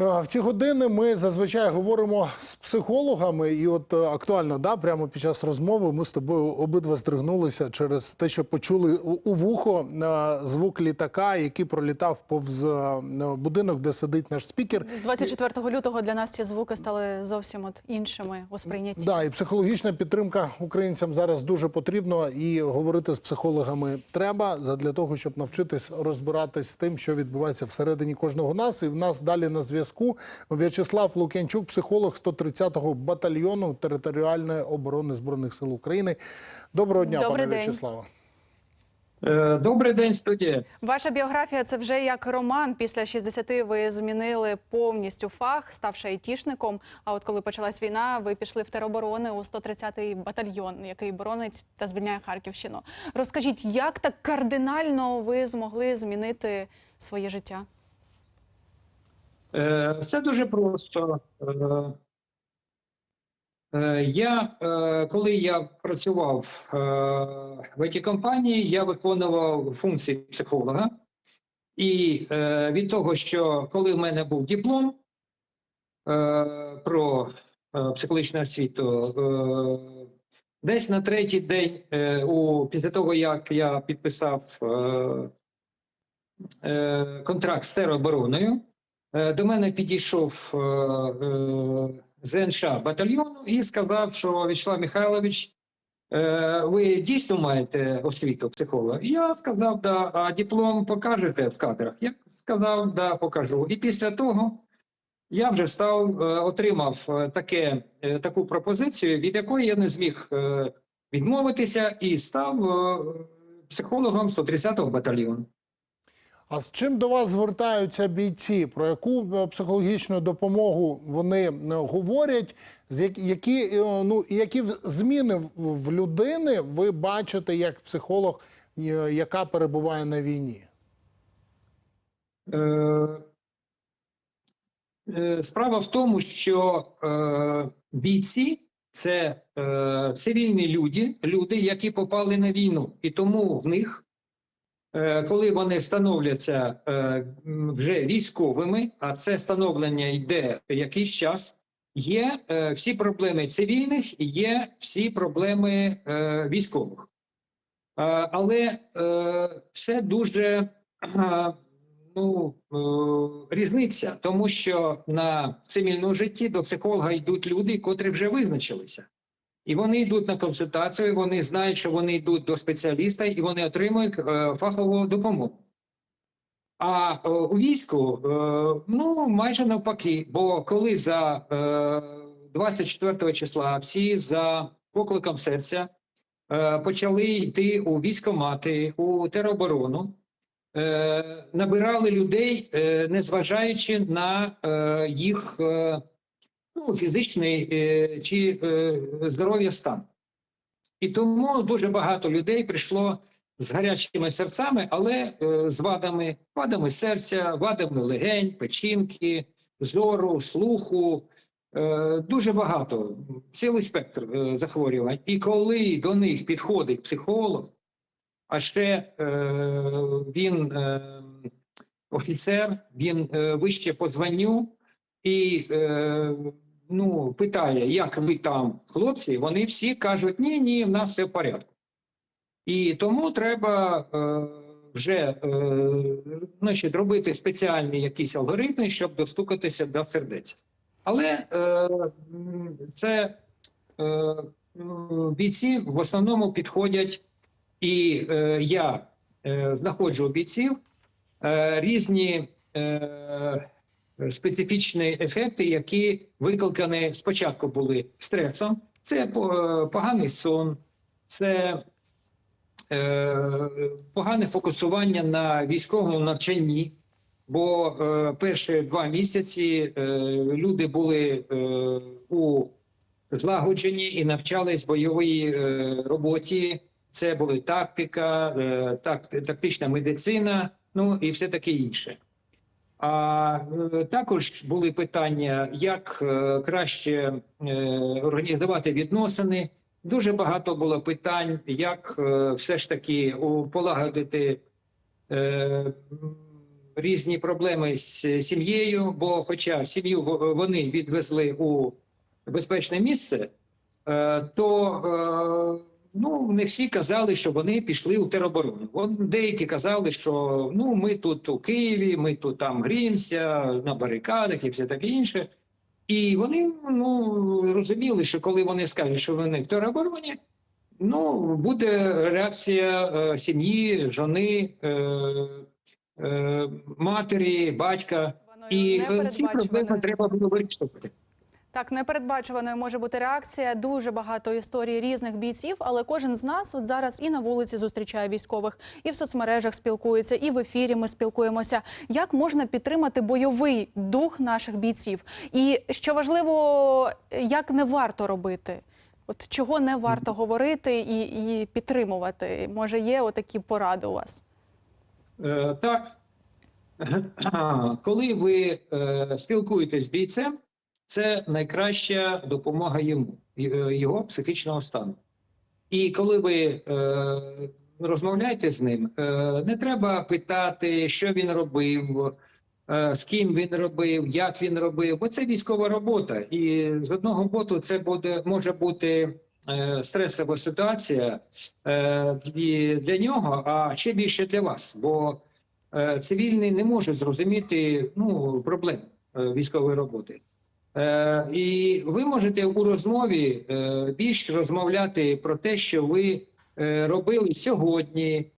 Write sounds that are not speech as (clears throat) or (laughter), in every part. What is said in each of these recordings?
Е, В ці години ми зазвичай говоримо з психологами, і от е, актуально, да, прямо під час розмови ми з тобою обидва здригнулися через те, що почули у вухо е, звук літака, який пролітав повз будинок, де сидить наш спікер. З 24 лютого для нас ці звуки стали зовсім от іншими у сприйнятті. Да, і психологічна підтримка українцям зараз дуже потрібно, і говорити з психологами треба для того, щоб навчитись розбиратись з тим, що відбувається всередині кожного нас. І в нас далі на зв'язку В'ячеслав Лук'янчук, психолог 130-го батальйону територіальної оборони збройних сил України. Доброго дня, Добрий пане день. В'ячеславе. Е, Добрий день, студія. Ваша біографія це вже як роман. Після 60 ви змінили повністю фах, ставши айтішником. А от коли почалась війна, ви пішли в тероборони у 130-й батальйон, який боронить та звільняє Харківщину. Розкажіть, як так кардинально ви змогли змінити своє життя? Е, Все дуже просто. Е, е, Я, коли я працював в it компанії, я виконував функції психолога. І від того, що коли в мене був диплом про психологічну освіту, десь на третій день, після того, як я підписав контракт з теробороною, До мене підійшов е, е, ЗНШ батальйону і сказав, що Вячеслав Михайлович, е, ви дійсно маєте освіту психолога? Я сказав, да, а диплом покажете в кадрах? Я сказав, да, покажу. І після того я вже став, е, отримав е, таке, е, таку пропозицію, від якої я не зміг е, відмовитися, і став е, психологом 130-го батальйону. А з чим до вас звертаються бійці? Про яку е, психологічну допомогу вони е, говорять? Які е, ну які зміни в- людини ви бачите як психолог, яка перебуває на війні? Справа в тому, що бійці це цивільні люди, люди, які попали на війну, і тому в них, коли вони встановляться е, вже військовими, а це становлення йде якийсь час, є е, всі проблеми цивільних, є всі проблеми е, військових. Е, але е, все дуже е, ну, е, різниця, тому що на цивільному житті до психолога йдуть люди, котрі вже визначилися. І вони йдуть на консультацію, вони знають, що вони йдуть до спеціаліста і вони отримують е, фахову допомогу. А е, у війську е, ну майже навпаки, бо коли за е, 24 числа всі за покликом серця почали йти у військомати, у тероборону, набирали людей, незважаючи на їх ну, фізичний е, чи е, здоров'я стан. І тому дуже багато людей прийшло з гарячими серцями, але е, з вадами, вадами серця, вадами легень, печінки, зору, слуху. Дуже багато, цілий спектр захворювань. І коли до них підходить психолог, а ще він офіцер, він вище по званню і ну, питає, як ви там, хлопці, вони всі кажуть, ні, ні, в нас все в порядку. І тому треба е, вже е, значить, робити спеціальні якісь алгоритми, щоб достукатися до сердець. Але е, це е, бійці в основному підходять, і е, я е, знаходжу бійців е, різні е, специфічні ефекти, які викликані спочатку були стресом. Це поганий сон, це е, погане фокусування на військовому навчанні. Бо е, перші два місяці е, люди були е, у злагодженні і навчались бойовій е, роботі. Це були тактика, е, так, тактична медицина, ну і все таке інше. А е, також були питання, як е, краще е, організувати відносини. Дуже багато було питань, як все ж таки полагодити різні проблеми з сім'єю, бо, хоча сім'ю вони відвезли у безпечне місце, то ну, не всі казали, що вони пішли у тероборону. Вон деякі казали, що ну, ми тут у Києві, ми тут там гріємося на барикадах і все таке інше. І вони ну, розуміли, що коли вони скажуть, що вони в теробороні, ну, буде реакція е, сім'ї, жони, е, е, матері, батька. Воно І е, ці проблеми треба було вирішувати. Так, непередбачуваною може бути реакція. Дуже багато історій різних бійців, але кожен з нас от зараз і на вулиці зустрічає військових, і в соцмережах спілкується, і в ефірі ми спілкуємося. Як можна підтримати бойовий дух наших бійців? І що важливо, як не варто робити? От чого не варто говорити і, і підтримувати? Може, є отакі поради у вас? Е, Так, (clears throat) коли ви е, спілкуєтесь з бійцем, це найкраща допомога йому, е, його психічного стану. І коли ви е, розмовляєте з ним, е, не треба питати, що він робив, е, з ким він робив, як він робив, бо це військова робота. І з одного боку, це буде може бути е, стресова ситуація е, для нього, а ще більше для вас. Бо е, цивільний не може зрозуміти ну, проблем е, військової роботи. Е, і ви можете у розмові е, більш розмовляти про те, що ви е, робили сьогодні.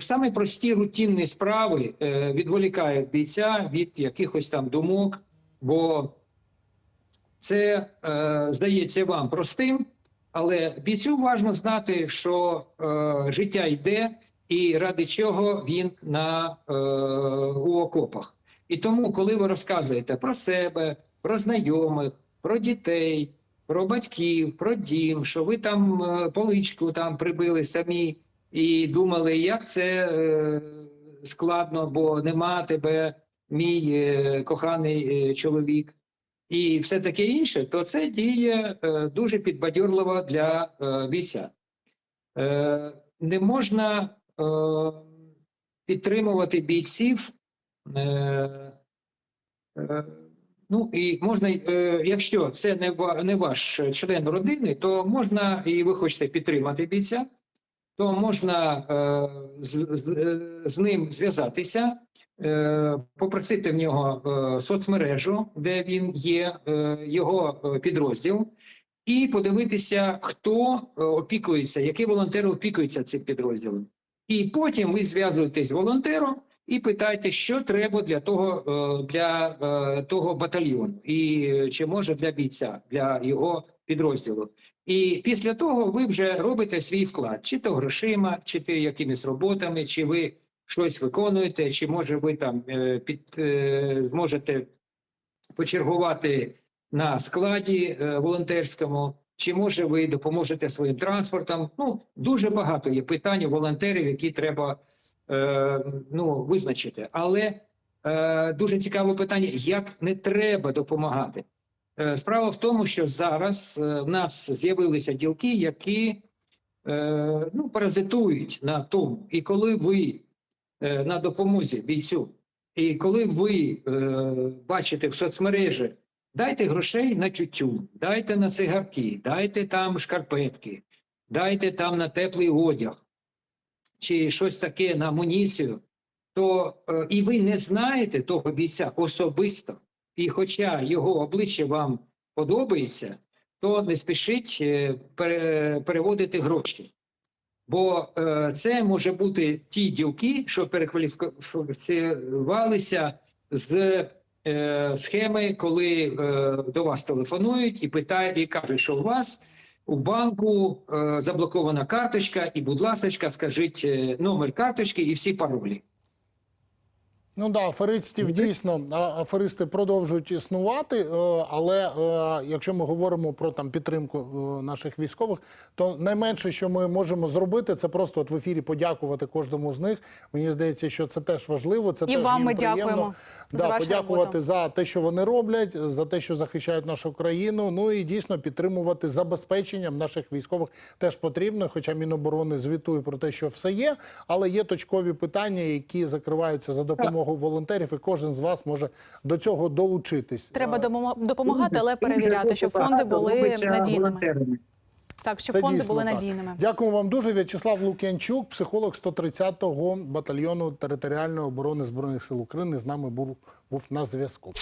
Саме прості рутинні справи відволікають бійця від якихось там думок, бо це здається вам простим, але бійцю важливо знати, що життя йде, і ради чого він на у окопах. І тому, коли ви розказуєте про себе, про знайомих, про дітей, про батьків, про дім, що ви там е, поличку там прибили самі і думали, як це е, складно, бо нема тебе, мій е, коханий чоловік, і все таке інше, то це діє дуже підбадьорливо для бійця. Не можна підтримувати бійців. Е, е, ну і можна, е, якщо це не, ваш член родини, то можна, і ви хочете підтримати бійця, то можна з, з, з ним зв'язатися, попросити в нього соцмережу, де він є, його підрозділ, і подивитися, хто опікується, які волонтери опікуються цим підрозділом. І потім ви зв'язуєтесь з волонтером і питаєте, що треба для того, е, для е, того батальйону, і е, чи може для бійця, для його підрозділу. І після того ви вже робите свій вклад, чи то грошима, чи то якимись роботами, чи ви щось виконуєте, чи може ви там під зможете почергувати на складі волонтерському, чи може ви допоможете своїм транспортом. Ну дуже багато є питань у волонтерів, які треба ну, визначити. Але е, дуже цікаве питання: як не треба допомагати. Е, Справа в тому, що зараз е, в нас з'явилися ділки, які е, ну, паразитують на тому. І коли ви е, на допомозі бійцю, і коли ви е, бачите в соцмережі, дайте грошей на тютюн, дайте на цигарки, дайте там шкарпетки, дайте там на теплий одяг чи щось таке на амуніцію, то е, і ви не знаєте того бійця особисто, і хоча його обличчя вам подобається, то не спішіть е, пере- переводити гроші. Бо е, це може бути ті ділки, що перекваліфікувалися з е, схеми, коли е, до вас телефонують і питають, і кажуть, що у вас у банку е, заблокована карточка, і, будь ласка, скажіть е, номер карточки і всі паролі. Ну да, аферистів дійсно аферисти продовжують існувати, е, але е, якщо ми говоримо про там підтримку е, наших військових, то найменше, що ми можемо зробити, це просто от в ефірі подякувати кожному з них. Мені здається, що це теж важливо. Це І теж вам ми приємно. дякуємо за да, вашу подякувати роботу. за те, що вони роблять, за те, що захищають нашу країну. Ну і дійсно підтримувати забезпеченням наших військових теж потрібно. Хоча Міноборони звітує про те, що все є, але є точкові питання, які закриваються за допомогою волонтерів, і кожен з вас може до цього долучитись. Треба Е, допомагати, але перевіряти, щоб фонди були надійними. Так, щоб Це фонди дійсно були так. надійними. Дякуємо вам дуже. В'ячеслав Лук'янчук, психолог 130-го батальйону територіальної оборони збройних сил України, з нами був, був на зв'язку.